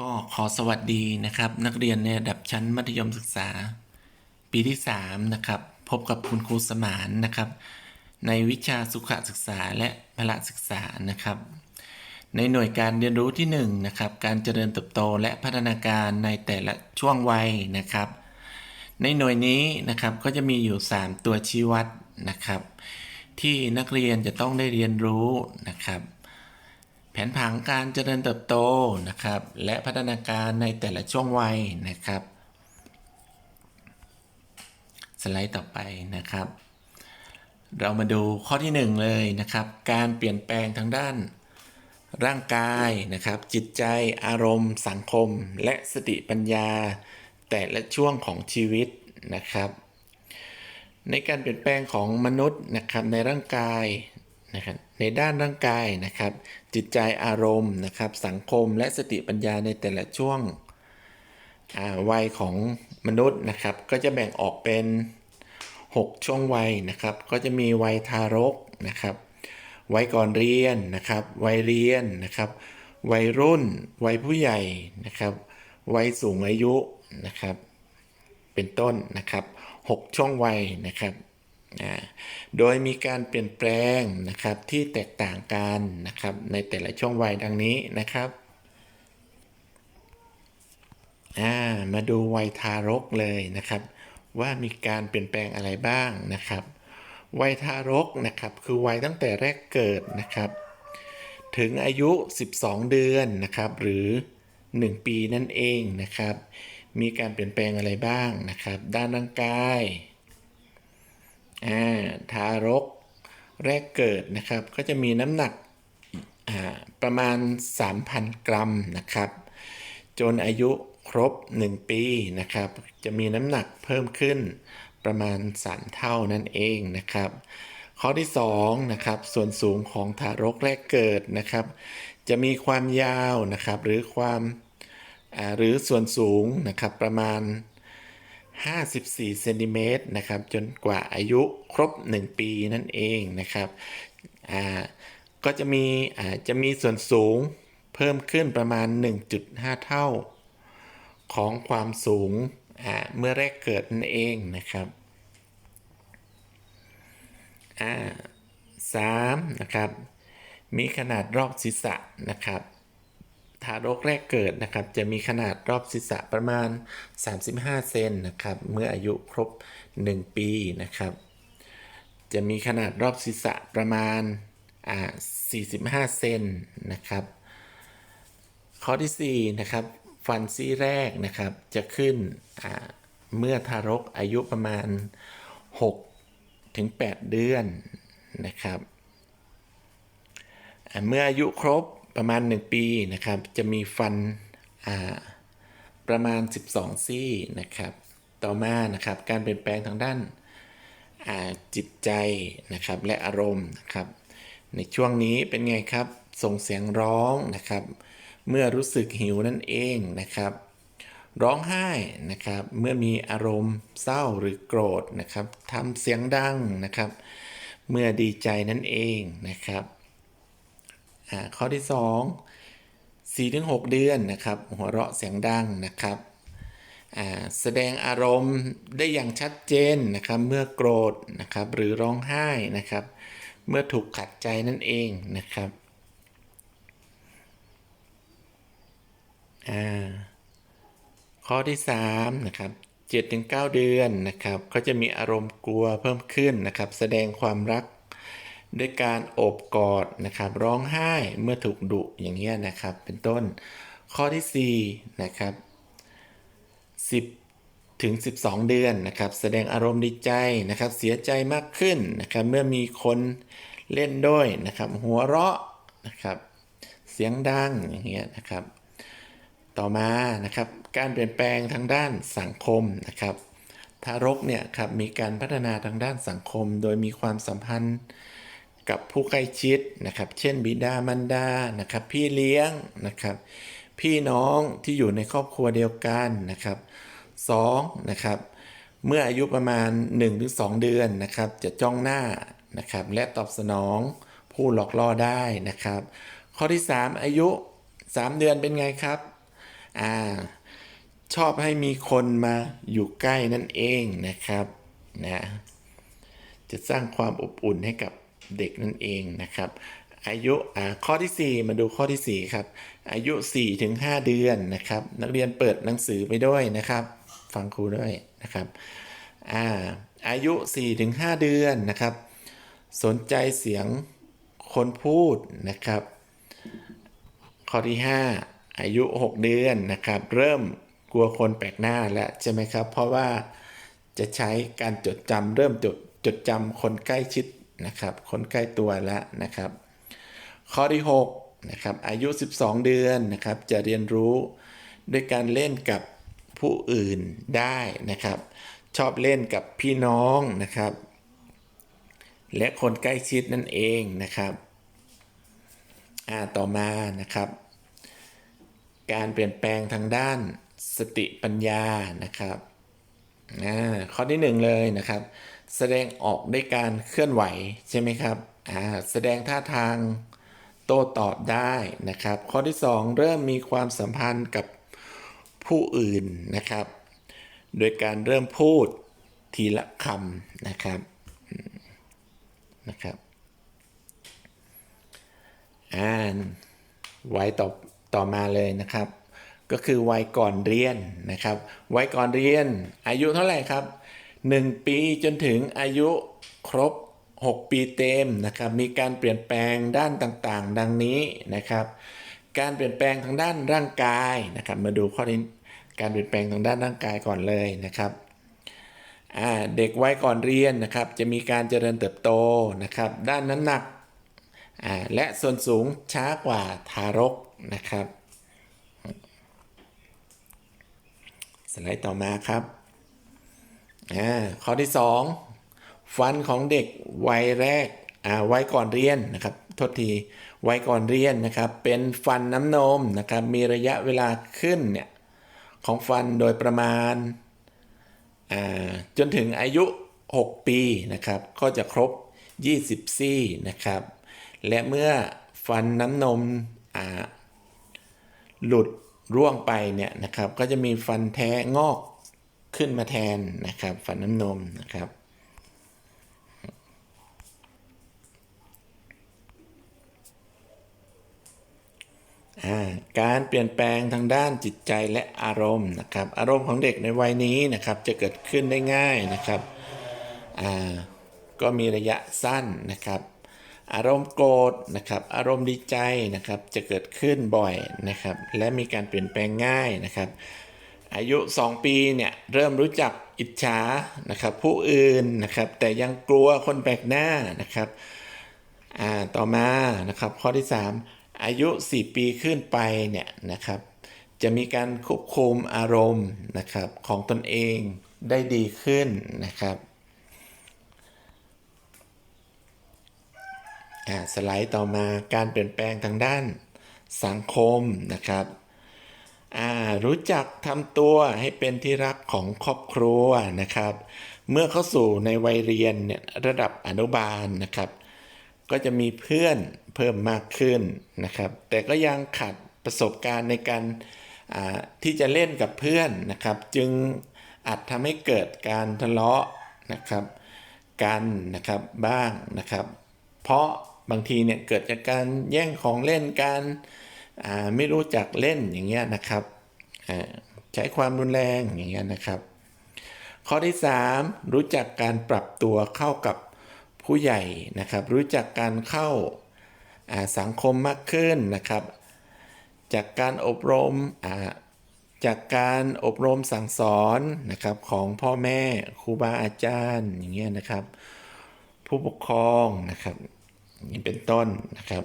ก็ขอสวัสดีนะครับ นักเรียนในระดับชั้นมัธยมศึกษา ปีที่ 3 นะครับ พบกับคุณครูสมานนะครับ ในวิชาสุขศึกษาและพละศึกษานะครับ ในหน่วยการเรียนรู้ที่1นะครับการเจริญเติบโตและพัฒนาการในแต่ละช่วงวัยนะครับ ในหน่วยนี้นะครับก็จะมีอยู่ 3 ตัวชี้วัดนะครับ ที่นักเรียนจะต้องได้เรียนรู้นะครับ แผนผังการเจริญเติบโตนะครับ และพัฒนาการในแต่ละช่วงวัยนะครับ สไลด์ต่อไปนะครับ เรามาดูข้อที่ 1 เลยนะครับ การเปลี่ยนแปลงทางด้าน ร่างกายนะครับ จิตใจอารมณ์ สังคม และสติปัญญา แต่ละช่วงของชีวิตนะครับ ในการเปลี่ยนแปลงของมนุษย์นะครับในร่างกาย นะครับในด้านร่างกายนะครับ จิตใจอารมณ์นะครับ สังคมและสติปัญญาในแต่ละช่วงวัยของมนุษย์นะครับ ก็จะแบ่งออกเป็น 6 ช่วงวัยนะครับ ก็จะมีวัยทารกนะครับวัยก่อนเรียนนะครับ วัยเรียนนะครับ วัยรุ่น วัยผู้ใหญ่นะครับ วัยสูงอายุนะครับ เป็นต้นนะครับ 6 ช่วงวัยนะครับ อ่าโดยมีการเปลี่ยนแปลงนะครับที่แตกต่างกันนะครับในแต่ละช่วงวัยดังนี้นะครับามาดูวัยทารกเลยนะครับ ว่ามีการเปลี่ยนแปลงอะไรบ้างนะครับ วัยทารกนะครับคือวัยตั้งแต่แรกเกิดนะครับ ถึงอายุ 12 เดือนนะครับ หรือ 1 ปีนั่นเองนะครับ มีการเปลี่ยนแปลงอะไรบ้างนะครับ ด้านร่างกาย อ่าทารกแรกเกิดนะครับ ก็จะมีน้ำหนักอ่าประมาณ 3,000 กรัมนะครับ จนอายุครบ 1 ปีนะครับ จะมีน้ำหนักเพิ่มขึ้นประมาณ 3 เท่านั่นเองนะครับ ข้อที่2นะครับส่วนสูงของทารกแรกเกิดนะครับ จะมีความยาวนะครับหรือความหรือส่วนสูงนะครับประมาณ 54เซนติเมตรนะครับ จนกว่าอายุครบ 1 ปีนั่นเองนะครับอ่าก็จะมีอาจะมีส่วนสูงเพิ่มขึ้นประมาณ 1.5 เท่า ของความสูงเมื่อแรกเกิดนั่นเองนะครับสามนะครับ มีขนาดรอบศีรษะนะครับ ทารกแรกเกิดนะครับ จะมีขนาดรอบศีรษะประมาณ 35 เซนนะครับ เมื่ออายุครบ 1 ปีนะครับ จะมีขนาดรอบศีรษะประมาณอ่า45 เซนนะครับ ข้อที่4นะครับฟันซี่แรกนะครับ จะขึ้นเมื่อทารกอายุประมาณ 6 ถึง 8 เดือนนะครับ เมื่ออายุครบ ประมาณ 1 ปีนะครับ จะมีฟันประมาณ 12 ซี่นะครับ ต่อมานะครับการเปลี่ยนแปลงทางด้านาจิตใจนะครับและอารมณ์นะครับ ในช่วงนี้เป็นไงครับส่งเสียงร้องนะครับ เมื่อรู้สึกหิวนั่นเองนะครับ ร้องไห้นะครับเมื่อมีอารมณ์เศร้าหรือโกรธนะครับทำเสียงดังนะครับ เมื่อดีใจนั่นเองนะครับ ข้อที่ 2 4ถึง6เดือนนะครับ หัวเราะเสียงดังนะครับแสดงอารมณ์ได้อย่างชัดเจนนะครับ เมื่อโกรธนะครับหรือร้องไห้นะครับ เมื่อถูกขัดใจนั่นเองนะครับข้อที่3นะครับ7ถึง9เดือนนะครับ ก็จะมีอารมณ์กลัวเพิ่มขึ้นนะครับ แสดงความรัก ด้วยการโอบกอดนะครับ ร้องไห้เมื่อถูกดุอย่างเงี้ยนะครับ เป็นต้น ข้อที่4นะครับ10ถึง12 เดือนนะครับ แสดงอารมณ์ดีใจนะครับ เสียใจมากขึ้นนะครับ เมื่อมีคนเล่นด้วยนะครับ หัวเราะนะครับ เสียงดังอย่างเงี้ยนะครับ ต่อมานะครับ การเปลี่ยนแปลงทางด้านสังคมนะครับทารกเนี่ยครับมีการพัฒนาทางด้านสังคม โดยมีความสัมพันธ์ กับผู้ใกล้ชิดนะครับ เช่นบิดามารดานะครับ พี่เลี้ยงนะครับ พี่น้องที่อยู่ในครอบครัวเดียวกันนะครับสองนะครับ เมื่ออายุประมาณ 1-2 เดือนนะครับ จะจ้องหน้านะครับ และตอบสนองผู้หลอกล่อได้นะครับ ข้อที่ 3 อายุ 3 เดือนเป็นไงครับอ่าชอบให้มีคนมาอยู่ใกล้นั่นเองนะครับนะจะสร้างความอบอุ่นให้กับ เด็กนั่นเองนะครับ อายุข้อที่ 4 มาดูข้อที่ 4 ครับ อายุ4ถึง5เดือนนะครับ นักเรียนเปิดหนังสือไปด้วยนะครับ ฟังครูด้วยนะครับอาอายุ4ถึง5เดือนนะครับ สนใจเสียงคนพูดนะครับ ข้อที่ 5 อายุ 6 เดือนนะครับ เริ่มกลัวคนแปลกหน้าแล้วใช่ไหมครับ เพราะว่าจะใช้การจดจำเริ่มจดจดจำคนใกล้ชิด นะครับคนใกล้ตัวแล้วนะครับ ข้อที่6นะครับอายุ 12 เดือนนะครับ จะเรียนรู้ด้วยการเล่นกับผู้อื่นได้นะครับ ชอบเล่นกับพี่น้องนะครับ และคนใกล้ชิดนั่นเองนะครับอ่าต่อมานะครับ การเปลี่ยนแปลงทางด้านสติปัญญานะครับอ่าข้อที่หนึ่งเลยนะครับ แสดงออกด้วยการเคลื่อนไหวใช่ไหมครับอ่าแสดงท่าทางโต้ตอบได้นะครับ ข้อที่สองเริ่มมีความสัมพันธ์กับผู้อื่นนะครับ โดยการเริ่มพูดทีละคำนะครับนะครับอ่านวัยต่อต่อมาเลยนะครับ ก็คือวัยก่อนเรียนนะครับวัยก่อนเรียนอายุเท่าไหร่ครับ 1 ปีจนถึงอายุครบ 6 ปีเต็มนะครับ มีการเปลี่ยนแปลงด้านต่างๆ ดังนี้นะครับ การเปลี่ยนแปลงทางด้านร่างกายนะครับ มาดูข้อนี้การเปลี่ยนแปลงทางด้านร่างกายก่อนเลยนะครับเด็กวัยก่อนเรียนนะครับ จะมีการเจริญเติบโตนะครับ ด้านน้ำหนักและส่วนสูงช้ากว่าทารกนะครับ สไลด์ต่อมาครับ ข้อที่ 2 ฟันของเด็กวัยแรกวัยก่อนเรียนนะครับโทษทีวัยก่อนเรียนนะครับ เป็นฟันน้ำนมนะครับ มีระยะเวลาขึ้นเนี่ยของฟันโดยประมาณาจนถึงอายุ 6 ปีนะครับ ก็จะครบ 20 ซี่นะครับ และเมื่อฟันน้ำนมหลุดร่วงไปเนี่ยนะครับ ก็จะมีฟันแท้งอก ขึ้นมาแทนนะครับฟันน้ำนมนะครับ การเปลี่ยนแปลงทางด้านจิตใจและอารมณ์นะครับ อารมณ์ของเด็กในวัยนี้นะครับจะเกิดขึ้นได้ง่ายนะครับก็มีระยะสั้นนะครับ อารมณ์โกรธนะครับ อารมณ์ดีใจนะครับจะเกิดขึ้นบ่อยนะครับ และมีการเปลี่ยนแปลงง่ายนะครับ อายุ 2 ปีเนี่ยเริ่มรู้จักอิจฉานะครับผู้อื่นนะครับแต่ยังกลัวคนแปลกหน้านะครับอ่าต่อมานะครับข้อที่ 3 อายุ 4 ปีขึ้นไปเนี่ยนะครับจะมีการควบคุมอารมณ์นะครับของตนเองได้ดีขึ้นนะครับสไลด์ต่อมาการเปลี่ยนแปลงทางด้านสังคมนะครับ รู้จักทำตัวให้เป็นที่รักของครอบครัวนะครับ เมื่อเข้าสู่ในวัยเรียนเนี่ยระดับอนุบาลนะครับ ก็จะมีเพื่อนเพิ่มมากขึ้นนะครับ แต่ก็ยังขาดประสบการณ์ในการที่จะเล่นกับเพื่อนนะครับ จึงอาจทำให้เกิดการทะเลาะนะครับกันนะครับบ้างนะครับ เพราะบางทีเนี่ยเกิดจากการแย่งของเล่นกัน ไม่รู้จักเล่นอย่างเงี้ยนะครับใช้ความรุนแรงอย่างเงี้ยนะครับ ข้อที่ 3 รู้จักการปรับตัวเข้ากับผู้ใหญ่นะครับ รู้จักการเข้าสังคมมากขึ้นนะครับ จากการอบรมจากการอบรมสั่งสอนนะครับของพ่อแม่ครูบาอาจารย์อย่างเงี้ยนะครับ ผู้ปกครองนะครับนี้เป็นต้นนะครับ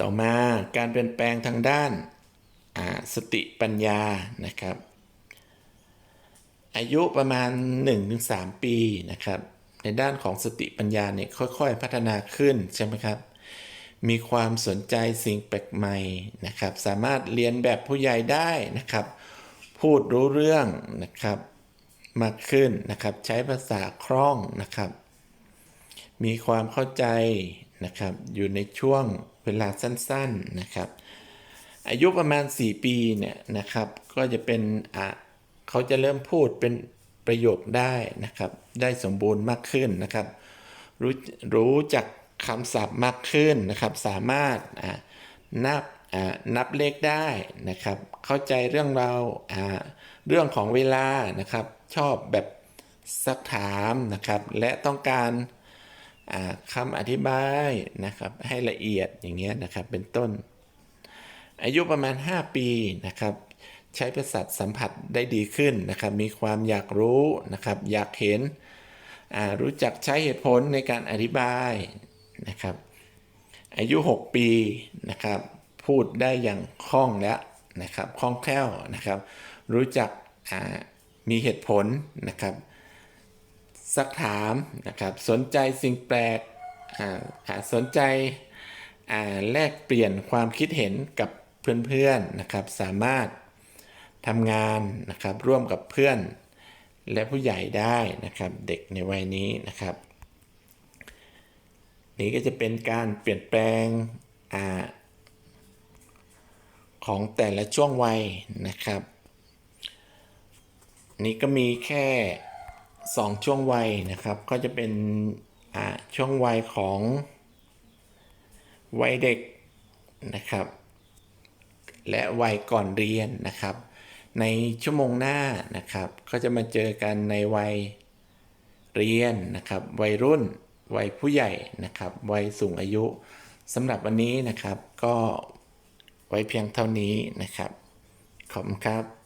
ต่อมาการเปลี่ยนแปลงทางด้านสติปัญญานะครับ อายุประมาณ 1-3 ปีนะครับ ในด้านของสติปัญญาเนี่ยค่อยๆ พัฒนาขึ้นใช่ไหมครับ มีความสนใจสิ่งแปลกใหม่นะครับ สามารถเรียนแบบผู้ใหญ่ได้นะครับ พูดรู้เรื่องนะครับมากขึ้นนะครับ ใช้ภาษาคล่องนะครับ มีความเข้าใจ นะครับ อยู่ในช่วงเวลาสั้นๆนะครับ อายุประมาณ 4 ปีเนี่ยนะครับ ก็จะเป็นอะเขาจะเริ่มพูดเป็นประโยคได้นะครับ ได้สมบูรณ์มากขึ้นนะครับ รู้รู้จักคำศัพท์มากขึ้นนะครับ สามารถอะนับอะนับเลขได้นะครับ เข้าใจเรื่องราวอะเรื่องของเวลานะครับ ชอบแบบซักถามนะครับ และต้องการ คำอธิบายนะครับให้ละเอียดอย่างเงี้ยนะครับเป็นต้น อายุประมาณ 5 ปีนะครับใช้ประสาทสัมผัสได้ดีขึ้นนะครับ มีความอยากรู้นะครับ อยากเห็นรู้จักใช้เหตุผลในการอธิบายนะครับ อายุ 6 ปีนะครับ พูดได้อย่างคล่องแล้วนะครับคล่องแคล่วนะครับ รู้จักมีเหตุผลนะครับ สักถามนะครับสนใจสิ่งแปลกสนใจแลกเปลี่ยนความคิดเห็นกับเพื่อนๆนะครับ สามารถทำงานนะครับร่วมกับเพื่อน และผู้ใหญ่ได้นะครับ เด็กในวัยนี้นะครับ นี่ก็จะเป็นการเปลี่ยนแปลงอของแต่ละช่วงวัยนะครับ นี่ก็มีแค่ สองช่วงวัยนะครับ ก็จะเป็นอ่าช่วงวัยของวัยเด็กนะครับ และวัยก่อนเรียนนะครับ ในชั่วโมงหน้านะครับ ก็จะมาเจอกันในวัยเรียนนะครับ วัยรุ่น วัยผู้ใหญ่นะครับ วัยสูงอายุสำหรับวันนี้นะครับก็ไว้เพียงเท่านี้นะครับ ขอบคุณครับ